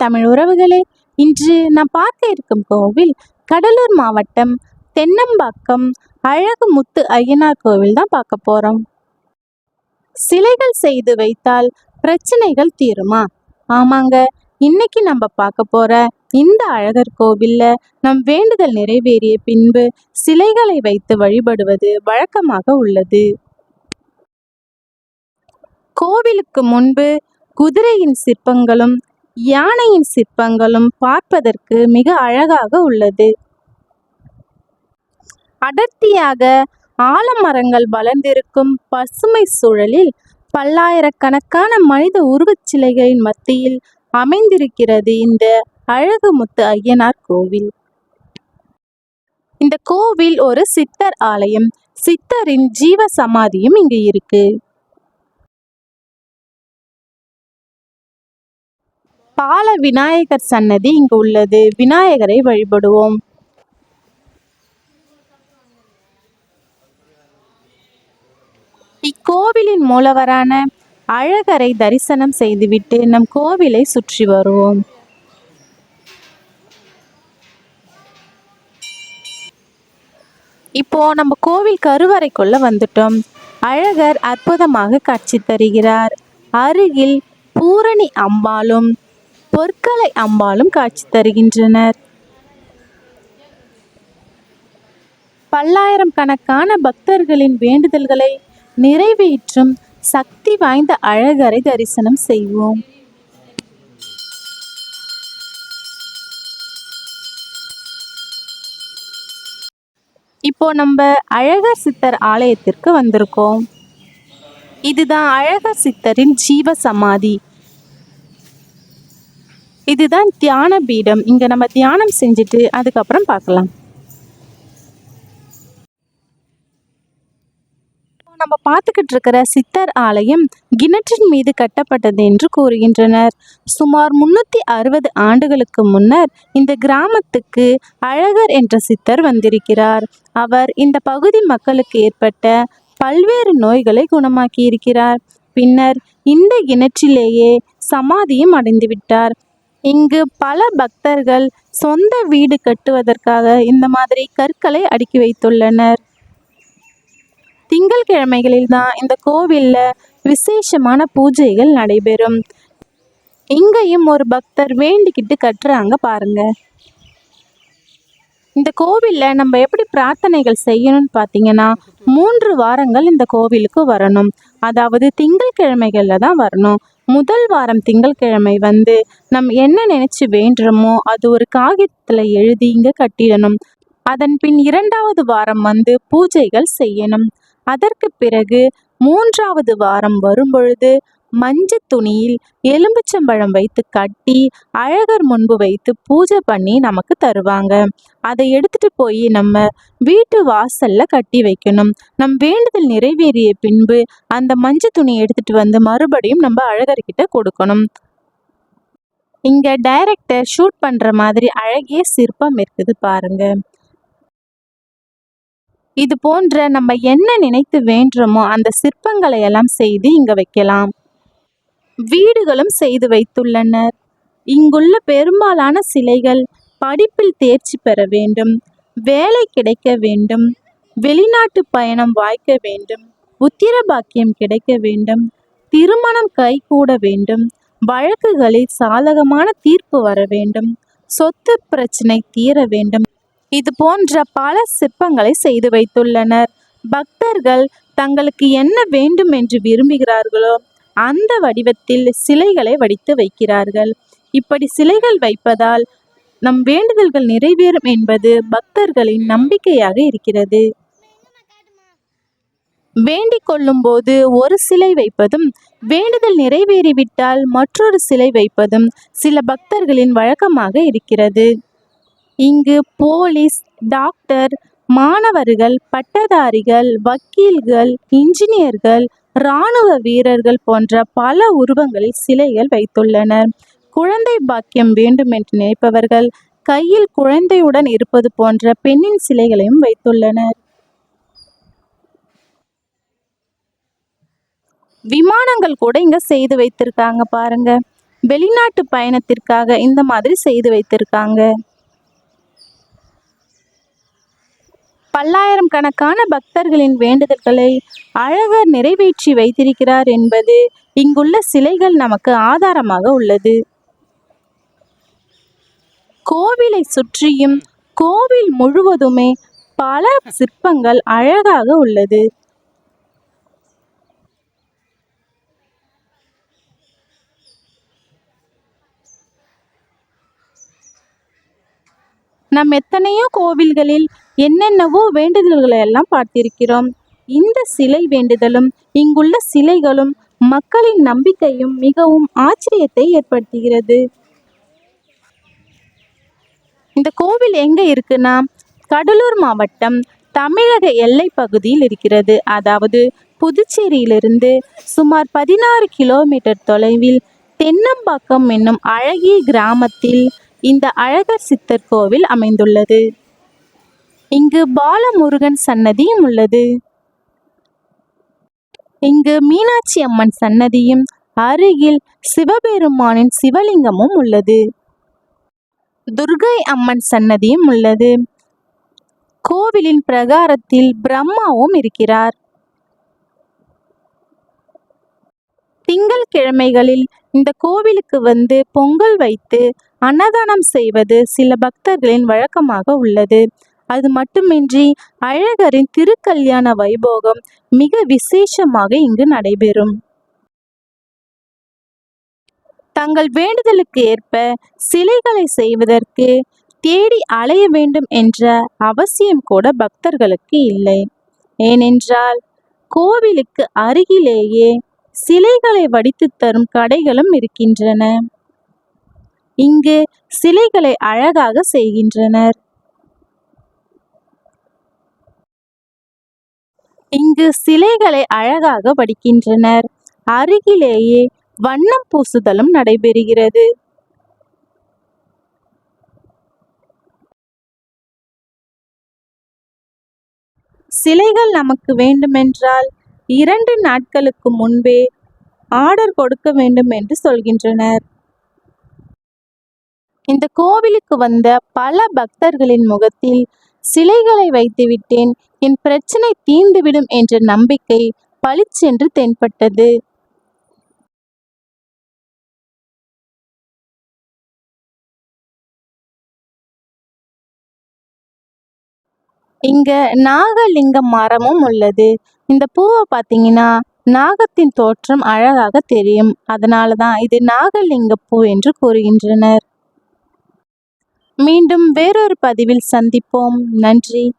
தமிழ் உறவுகளே இன்று நான் பார்க்க இருக்கும் கோவில் கடலூர் மாவட்டம் தென்னம்பாக்கம் அழகுமுத்து ஐயனார் கோவில் தான் பார்க்க போகிறோம் சிலைகள் செய்து வைத்தால் பிரச்சனைகள் தீருமா? ஆமாங்க இன்னைக்கு நம்ம பார்க்க போற இந்த அழகர் கோவில்ல நம் வேண்டுதல் நிறைவேறிய பின்பு சிலைகளை வைத்து வழிபடுவது வழக்கமாக உள்ளது. கோவிலுக்கு முன்பு குதிரையின் சிற்பங்களும் யானையின் சிற்பங்களும் பார்ப்பதற்கு மிக அழகாக உள்ளது. அடர்த்தியாக ஆலமரங்கள் வளர்ந்திருக்கும் பசுமை சூழலில் பல்லாயிரக்கணக்கான மனித உருவச் சிலைகளின் மத்தியில் அமைந்திருக்கிறது இந்த அழகுமுத்து ஐயனார் கோவில். இந்த கோவில் ஒரு சித்தர் ஆலயம். சித்தரின் ஜீவ சமாதியும் இங்கு இருக்கு. பால விநாயகர் சன்னதி இங்கு உள்ளது. விநாயகரை வழிபடுவோம். இக்கோவிலின் மூலவரான அழகரை தரிசனம் செய்துவிட்டு நம் கோவிலை சுற்றி வருவோம். இப்போ நம்ம கோவில் கருவறைக்குள்ள வந்துட்டோம். அழகர் அற்புதமாக காட்சி தருகிறார். அருகில் பூரணி அம்பாளும் பொற்கலை அம்பாளும் காட்சி தருகின்றனர். பல்லாயிரம் கணக்கான பக்தர்களின் வேண்டுதல்களை நிறைவேற்றும் சக்தி வாய்ந்த அழகரை தரிசனம் செய்வோம். இப்போ நம்ம அழகர் சித்தர் ஆலயத்திற்கு வந்திருக்கோம். இதுதான் அழகர் சித்தரின் ஜீவ சமாதி. இதுதான் தியான பீடம். இங்க நம்ம தியானம் செஞ்சுட்டு அதுக்கப்புறம் பார்க்கலாம். நம்ம பார்த்துக்கிட்டு இருக்கிற சித்தர் ஆலயம் கிணற்றின் மீது கட்டப்பட்டது என்று கூறுகின்றனர். சுமார் முன்னூத்தி அறுபது ஆண்டுகளுக்கு முன்னர் இந்த கிராமத்துக்கு அழகர் என்ற சித்தர் வந்திருக்கிறார். அவர் இந்த பகுதி மக்களுக்கு ஏற்பட்ட பல்வேறு நோய்களை குணமாக்கி இருக்கிறார் பின்னர் இந்த கிணற்றிலேயே சமாதியும் அடைந்துவிட்டார். இங்கு பல பக்தர்கள் சொந்த வீடு கட்டுவதற்காக இந்த மாதிரி கற்களை அடுக்கி வைத்துள்ளனர். திங்கள்கிழமைகளில் தான் இந்த கோவிலில் விசேஷமான பூஜைகள் நடைபெறும். இங்கேயும் ஒரு பக்தர் வேண்டிக்கிட்டு கட்டுறாங்க பாருங்க. இந்த கோவிலில் நம்ம எப்படி பிரார்த்தனைகள் செய்யணும்னு பார்த்தீங்கன்னா மூன்று வாரங்கள் இந்த கோவிலுக்கு வரணும். அதாவது திங்கள்கிழமைகளில் தான் வரணும். முதல் வாரம் திங்கள்கிழமை வந்து நம் என்ன நினைச்சு வேண்டுறோமோ அது ஒரு காகிதத்தில் எழுதி இங்கே கட்டிடணும். அதன் பின் இரண்டாவது வாரம் வந்து பூஜைகள் செய்யணும். அதற்கு பிறகு மூன்றாவது வாரம் வரும்பொழுது மஞ்சள் துணியில் எலும்புச்சம்பழம் வைத்து கட்டி அழகர் முன்பு வைத்து பூஜை பண்ணி நமக்கு தருவாங்க. அதை எடுத்துட்டு போய் நம்ம வீட்டு வாசல்ல கட்டி வைக்கணும். நம் வேண்டுதல் நிறைவேறிய பின்பு அந்த மஞ்சள் துணியை எடுத்துட்டு வந்து மறுபடியும் நம்ம அழகர்கிட்ட கொடுக்கணும். இங்க டைரக்டர் ஷூட் பண்ற மாதிரி அழகிய சிற்பம் இருக்குது பாருங்க. இது போன்ற நம்ம என்ன நினைத்து வேண்டுறோமோ அந்த சிற்பங்களை எல்லாம் செய்து இங்க வைக்கலாம். வீடுகளும் செய்து வைத்துள்ளனர். இங்குள்ள பெரும்பாலான சிலைகள் படிப்பில் தேர்ச்சி பெற வேண்டும் வேலை கிடைக்க வேண்டும் வெளிநாட்டு பயணம் வாய்க்க வேண்டும் உத்திர பாக்கியம் கிடைக்க வேண்டும் திருமணம் கைகூட வேண்டும் வழக்குகளில் சாதகமான தீர்ப்பு வர வேண்டும் சொத்து பிரச்சனை தீர வேண்டும். இது போன்ற பல சிற்பங்களை செய்து வைத்துள்ளனர். பக்தர்கள் தங்களுக்கு என்ன வேண்டும் என்று விரும்புகிறார்களோ அந்த வடிவத்தில் சிலைகளை வடித்து வைக்கிறார்கள். இப்படி சிலைகள் வைப்பதால் நம் வேண்டுதல்கள் நிறைவேறும் என்பது பக்தர்களின் நம்பிக்கையாக இருக்கிறது. வேண்டிக் கொள்ளும் போது ஒரு சிலை வைப்பதும் வேண்டுதல் நிறைவேறிவிட்டால் மற்றொரு சிலை வைப்பதும் சில பக்தர்களின் வழக்கமாக இருக்கிறது. இங்கு போலீஸ் டாக்டர் மாணவர்கள் பட்டதாரிகள் வக்கீல்கள் இன்ஜினியர்கள் இராணுவ வீரர்கள் போன்ற பல உருவங்களில் சிலைகள் வைத்துள்ளனர் குழந்தை பாக்கியம் வேண்டும் என்று நினைப்பவர்கள் கையில் குழந்தையுடன் இருப்பது போன்ற பெண்ணின் சிலைகளையும் வைத்துள்ளனர். விமானங்கள் கூட இங்க செய்து வைத்திருக்காங்க பாருங்க. வெளிநாட்டு பயணத்திற்காக இந்த மாதிரி செய்து வைத்திருக்காங்க. பல்லாயிரம் கணக்கான பக்தர்களின் வேண்டுதல்களை அழகர் நிறைவேற்றி வைத்திருக்கிறார் என்பது இங்குள்ள சிலைகள் நமக்கு ஆதாரமாக உள்ளது. கோவிலை சுற்றியும் கோவில் முழுவதுமே பல சிற்பங்கள் அழகாக உள்ளது. நாம் எத்தனையோ கோவில்களில் என்னென்னவோ வேண்டுதல்களை எல்லாம் பார்த்திருக்கிறோம். இந்த சிலை வேண்டுதலும் இங்குள்ள சிலைகளும் மக்களின் நம்பிக்கையும் மிகவும் ஆச்சரியத்தை ஏற்படுத்துகிறது. இந்த கோவில் எங்க இருக்குன்னா கடலூர் மாவட்டம் தமிழக எல்லை பகுதியில் இருக்கிறது. அதாவது புதுச்சேரியிலிருந்து சுமார் பதினாறு கிலோமீட்டர் தொலைவில் தென்னம்பாக்கம் என்னும் அழகிய கிராமத்தில் இந்த அழகர் சித்தர் கோவில் அமைந்துள்ளது. இங்கு பாலமுருகன் சன்னதியும் உள்ளது. இங்கு மீனாட்சி அம்மன் சன்னதியும் அருகில் சிவபெருமானின் சிவலிங்கமும் உள்ளது. துர்கை அம்மன் சன்னதியும் உள்ளது. கோவிலின் பிரகாரத்தில் பிரம்மாவும் இருக்கிறார். திங்கள் கிழமைகளில் இந்த கோவிலுக்கு வந்து பொங்கல் வைத்து அன்னதானம் செய்வது சில பக்தர்களின் வழக்கமாக உள்ளது. அது மட்டுமின்றி அழகரின் திருக்கல்யாண வைபோகம் மிக விசேஷமாக இங்கு நடைபெறும். தங்கள் வேண்டுதலுக்கு ஏற்ப சிலைகளை செய்வதற்கு தேடி அலைய வேண்டும் என்ற அவசியம் கூட பக்தர்களுக்கு இல்லை. ஏனென்றால் கோவிலுக்கு அருகிலேயே சிலைகளை வடித்து தரும் கடைகளும் இருக்கின்றன. இங்கு சிலைகளை அழகாக செய்கின்றனர். இங்கு சிலைகளை அழகாக வடிக்கின்றனர். அருகிலேயே வண்ணம் பூசுதலும் நடைபெறுகிறது. சிலைகள் நமக்கு வேண்டுமென்றால் இரண்டு நாட்களுக்கு முன்பே ஆர்டர் கொடுக்க வேண்டும் என்று சொல்கின்றனர். இந்த கோவிலுக்கு வந்த பல பக்தர்களின் முகத்தில் சிலைகளை வைத்துவிட்டேன். என் பிரச்சனை தீர்ந்துவிடும் என்ற நம்பிக்கை பளிச்சென்று தென்பட்டது. இங்க நாகலிங்க மரமும் உள்ளது. இந்த பூவை பார்த்தீங்கன்னா நாகத்தின் தோற்றம் அழகாக தெரியும். அதனால தான் இது நாகலிங்க பூ என்று கூறுகின்றனர். மீண்டும் வேறொரு பதிவில் சந்திப்போம். நன்றி.